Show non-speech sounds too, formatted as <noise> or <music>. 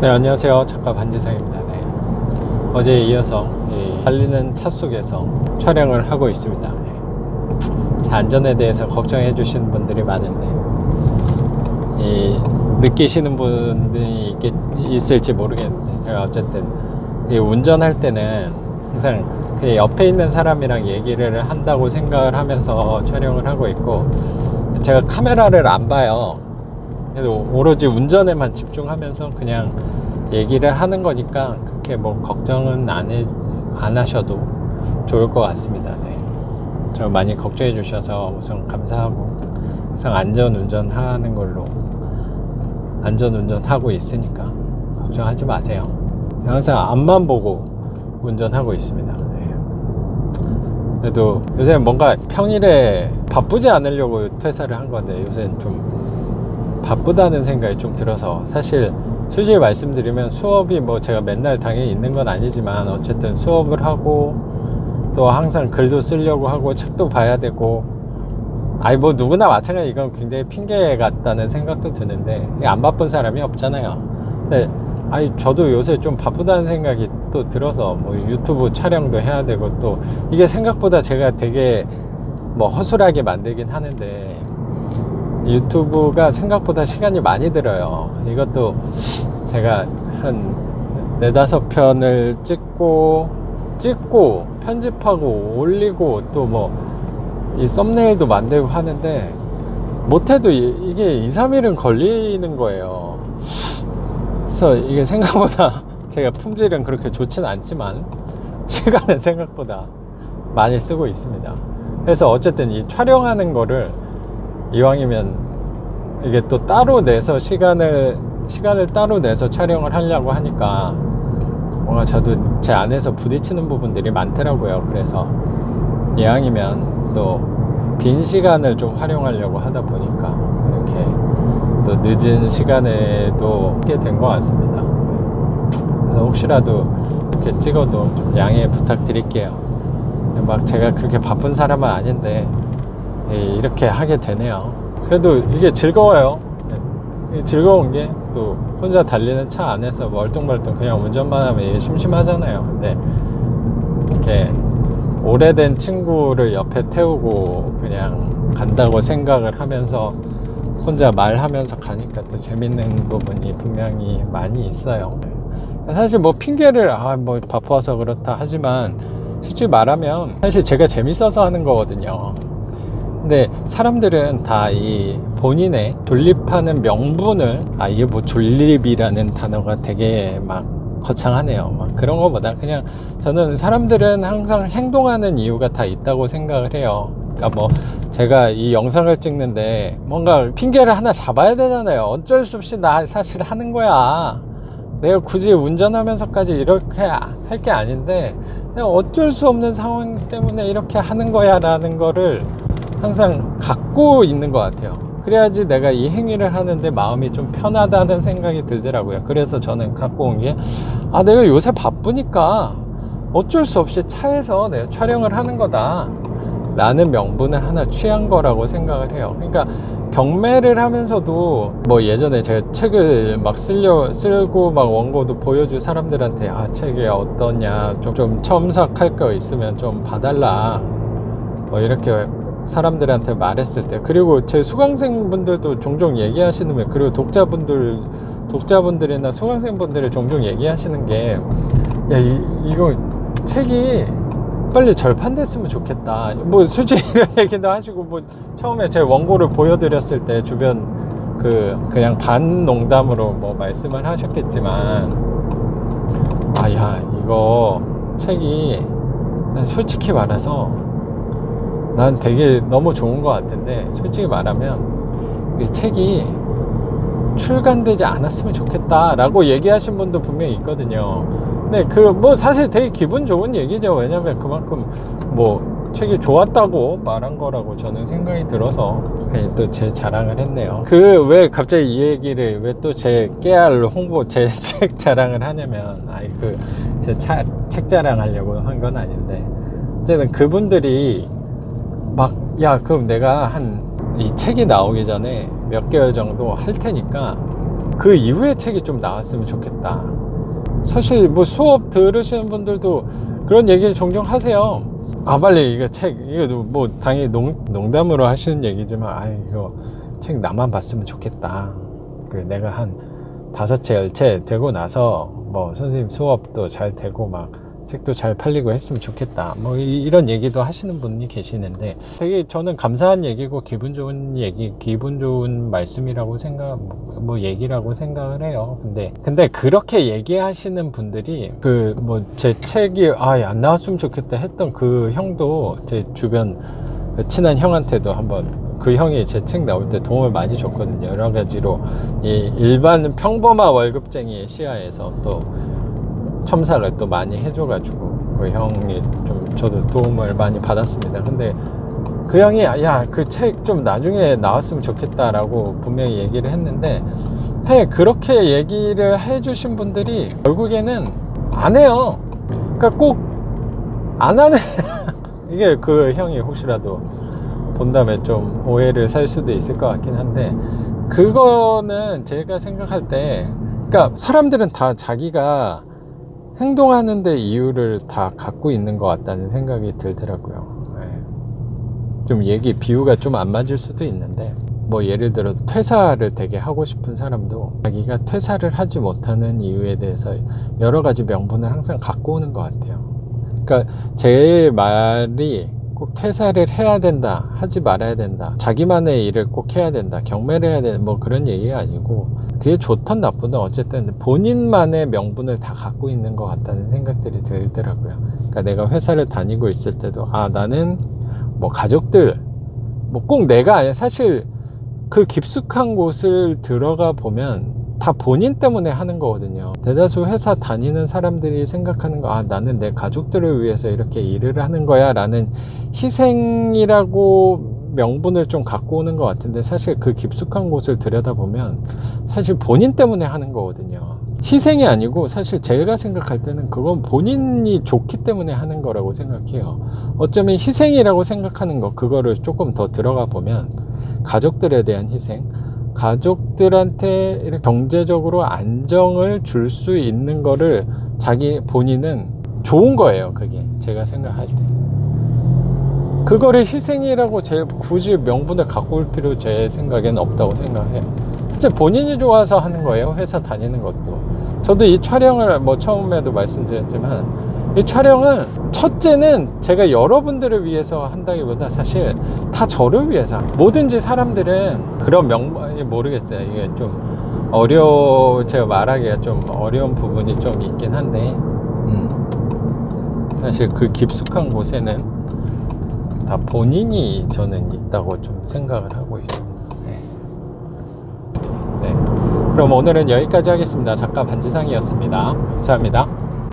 네, 안녕하세요. 작가 반지상입니다. 네. 어제에 이어서 이 달리는 차 속에서 촬영을 하고 있습니다. 네. 차 안전에 대해서 걱정해 주시는 분들이 많은데, 이, 느끼시는 분들이 있겠, 있을지 모르겠는데, 제가 어쨌든, 이 운전할 때는 항상 그 옆에 있는 사람이랑 얘기를 한다고 생각을 하면서 촬영을 하고 있고, 제가 카메라를 안 봐요. 그래서 오로지 운전에만 집중하면서 그냥 얘기를 하는 거니까 그렇게 뭐 걱정은 안, 해, 안 하셔도 좋을 것 같습니다. 네. 저 많이 걱정해 주셔서 우선 감사하고 항상 안전 운전하는 걸로 안전 운전하고 있으니까 걱정하지 마세요. 항상 앞만 보고 운전하고 있습니다. 네. 그래도 요새 뭔가 평일에 바쁘지 않으려고 퇴사를 한 건데 요새는 좀 바쁘다는 생각이 좀 들어서 사실 솔직히 말씀드리면 수업이 뭐 제가 맨날 당연히 있는 건 아니지만 어쨌든 수업을 하고 또 항상 글도 쓰려고 하고 책도 봐야 되고 아니 뭐 누구나 마찬가지 이건 굉장히 핑계 같다는 생각도 드는데 안 바쁜 사람이 없잖아요. 근데 아니 저도 요새 좀 바쁘다는 생각이 또 들어서 뭐 유튜브 촬영도 해야 되고 또 이게 생각보다 제가 되게 뭐 허술하게 만들긴 하는데 유튜브가 생각보다 시간이 많이 들어요. 이것도 제가 한 네다섯 편을 찍고, 찍고, 편집하고, 올리고, 또 뭐, 이 썸네일도 만들고 하는데, 못해도 이- 이게 2, 3일은 걸리는 거예요. 그래서 이게 생각보다 <laughs> 제가 품질은 그렇게 좋진 않지만, 시간은 생각보다 많이 쓰고 있습니다. 그래서 어쨌든 이 촬영하는 거를 이왕이면 이게 또 따로 내서 시간을 시간을 따로 내서 촬영을 하려고 하니까 뭔가 저도 제 안에서 부딪히는 부분들이 많더라고요. 그래서 이왕이면 또 빈 시간을 좀 활용하려고 하다 보니까 이렇게 또 늦은 시간에도 하게 된 것 같습니다. 혹시라도 이렇게 찍어도 좀 양해 부탁드릴게요. 막 제가 그렇게 바쁜 사람은 아닌데 예, 이렇게 하게 되네요. 그래도 이게 즐거워요. 예, 즐거운 게 또 혼자 달리는 차 안에서 멀뚱멀뚱 그냥 운전만 하면 이게 심심하잖아요. 근데 이렇게 오래된 친구를 옆에 태우고 그냥 간다고 생각을 하면서 혼자 말하면서 가니까 또 재밌는 부분이 분명히 많이 있어요. 사실 뭐 핑계를 아 뭐 바빠서 그렇다 하지만 솔직히 말하면 사실 제가 재밌어서 하는 거거든요. 근데 사람들은 다 이 본인의 존립하는 명분을 아 이게 뭐 존립이라는 단어가 되게 막 거창하네요. 막 그런 것보다 그냥 저는 사람들은 항상 행동하는 이유가 다 있다고 생각을 해요. 그러니까 뭐 제가 이 영상을 찍는데 뭔가 핑계를 하나 잡아야 되잖아요. 어쩔 수 없이 나 사실 하는 거야. 내가 굳이 운전하면서까지 이렇게 할 게 아닌데 어쩔 수 없는 상황 때문에 이렇게 하는 거야 라는 거를 항상 갖고 있는 것 같아요. 그래야지 내가 이 행위를 하는데 마음이 좀 편하다는 생각이 들더라고요. 그래서 저는 갖고 온 게, 아, 내가 요새 바쁘니까 어쩔 수 없이 차에서 내가 촬영을 하는 거다. 라는 명분을 하나 취한 거라고 생각을 해요. 그러니까 경매를 하면서도 뭐 예전에 제가 책을 막 쓰려 쓰고 막 원고도 보여줄 사람들한테 아 책이 어떠냐 좀, 좀 첨삭할 거 있으면 좀 봐달라 뭐 이렇게 사람들한테 말했을 때 그리고 제 수강생 분들도 종종 얘기하시는 게 그리고 독자분들 독자분들이나 수강생 분들이 종종 얘기하시는 게야 이, 이거 책이 빨리 절판됐으면 좋겠다. 뭐 솔직히 이런 <laughs> 얘기도 하시고 뭐 처음에 제 원고를 보여드렸을 때 주변 그 그냥 반 농담으로 뭐 말씀을 하셨겠지만 아야 이거 책이 난 솔직히 말해서 난 되게 너무 좋은 것 같은데 솔직히 말하면 이 책이 출간되지 않았으면 좋겠다라고 얘기하신 분도 분명히 있거든요. 네, 그 뭐 사실 되게 기분 좋은 얘기죠. 왜냐면 그만큼 뭐 책이 좋았다고 말한 거라고 저는 생각이 들어서 또 제 자랑을 했네요. 그 왜 갑자기 이 얘기를 왜 또 제 깨알 홍보 제 <laughs> 책 자랑을 하냐면 아이 그제 책 자랑하려고 한 건 아닌데 어쨌든 그분들이 막 야 그럼 내가 한 이 책이 나오기 전에 몇 개월 정도 할 테니까 그 이후의 책이 좀 나왔으면 좋겠다. 사실 뭐 수업 들으시는 분들도 그런 얘기를 종종 하세요. 아 빨리 이거 책 이거 뭐 당연히 농, 농담으로 하시는 얘기지만 아 이거 책 나만 봤으면 좋겠다. 그래 내가 한 다섯 채, 열 채 되고 나서 뭐 선생님 수업도 잘 되고 막 책도 잘 팔리고 했으면 좋겠다. 뭐 이- 이런 얘기도 하시는 분이 계시는데 되게 저는 감사한 얘기고 기분 좋은 얘기, 기분 좋은 말씀이라고 생각, 뭐 얘기라고 생각을 해요. 근데 근데 그렇게 얘기하시는 분들이 그 뭐 제 책이 아안 나왔으면 좋겠다 했던 그 형도 제 주변 그 친한 형한테도 한번 그 형이 제 책 나올 때 도움을 많이 줬거든요. 여러 가지로 이 일반 평범한 월급쟁이의 시야에서 또 첨삭을 또 많이 해줘가지고 그 형이 좀 저도 도움을 많이 받았습니다. 근데 그 형이 야 그 책 좀 나중에 나왔으면 좋겠다라고 분명히 얘기를 했는데 사실 그렇게 얘기를 해주신 분들이 결국에는 안 해요. 그러니까 꼭 안 하는 <laughs> 이게 그 형이 혹시라도 본다음에 좀 오해를 살 수도 있을 것 같긴 한데 그거는 제가 생각할 때 그러니까 사람들은 다 자기가 행동하는데 이유를 다 갖고 있는 것 같다는 생각이 들더라고요. 예. 좀 얘기 비유가 좀 안 맞을 수도 있는데 뭐 예를 들어서 퇴사를 되게 하고 싶은 사람도 자기가 퇴사를 하지 못하는 이유에 대해서 여러 가지 명분을 항상 갖고 오는 것 같아요. 그러니까 제 말이 꼭 퇴사를 해야 된다, 하지 말아야 된다, 자기만의 일을 꼭 해야 된다, 경매를 해야 된다, 뭐 그런 얘기가 아니고 그게 좋든 나쁘든 어쨌든 본인만의 명분을 다 갖고 있는 것 같다는 생각들이 들더라고요. 그러니까 내가 회사를 다니고 있을 때도 아 나는 뭐 가족들 뭐 꼭 내가 아니야 사실 그 깊숙한 곳을 들어가 보면 다 본인 때문에 하는 거거든요. 대다수 회사 다니는 사람들이 생각하는 거, 아, 나는 내 가족들을 위해서 이렇게 일을 하는 거야. 라는 희생이라고 명분을 좀 갖고 오는 것 같은데, 사실 그 깊숙한 곳을 들여다보면, 사실 본인 때문에 하는 거거든요. 희생이 아니고, 사실 제가 생각할 때는 그건 본인이 좋기 때문에 하는 거라고 생각해요. 어쩌면 희생이라고 생각하는 거, 그거를 조금 더 들어가 보면, 가족들에 대한 희생, 가족들한테 경제적으로 안정을 줄 수 있는 거를 자기 본인은 좋은 거예요. 그게 제가 생각할 때. 그거를 희생이라고 제 굳이 명분을 갖고 올 필요 제 생각에는 없다고 생각해요. 이제 본인이 좋아서 하는 거예요. 회사 다니는 것도. 저도 이 촬영을 뭐 처음에도 말씀드렸지만 이 촬영은 첫째는 제가 여러분들을 위해서 한다기보다 사실 다 저를 위해서 뭐든지 사람들은 그런 명분이 모르겠어요 이게 좀 어려 제가 말하기가 좀 어려운 부분이 좀 있긴 한데 음, 사실 그 깊숙한 곳에는 다 본인이 저는 있다고 좀 생각을 하고 있습니다 네. 네. 그럼 오늘은 여기까지 하겠습니다 작가 반지상이었습니다 감사합니다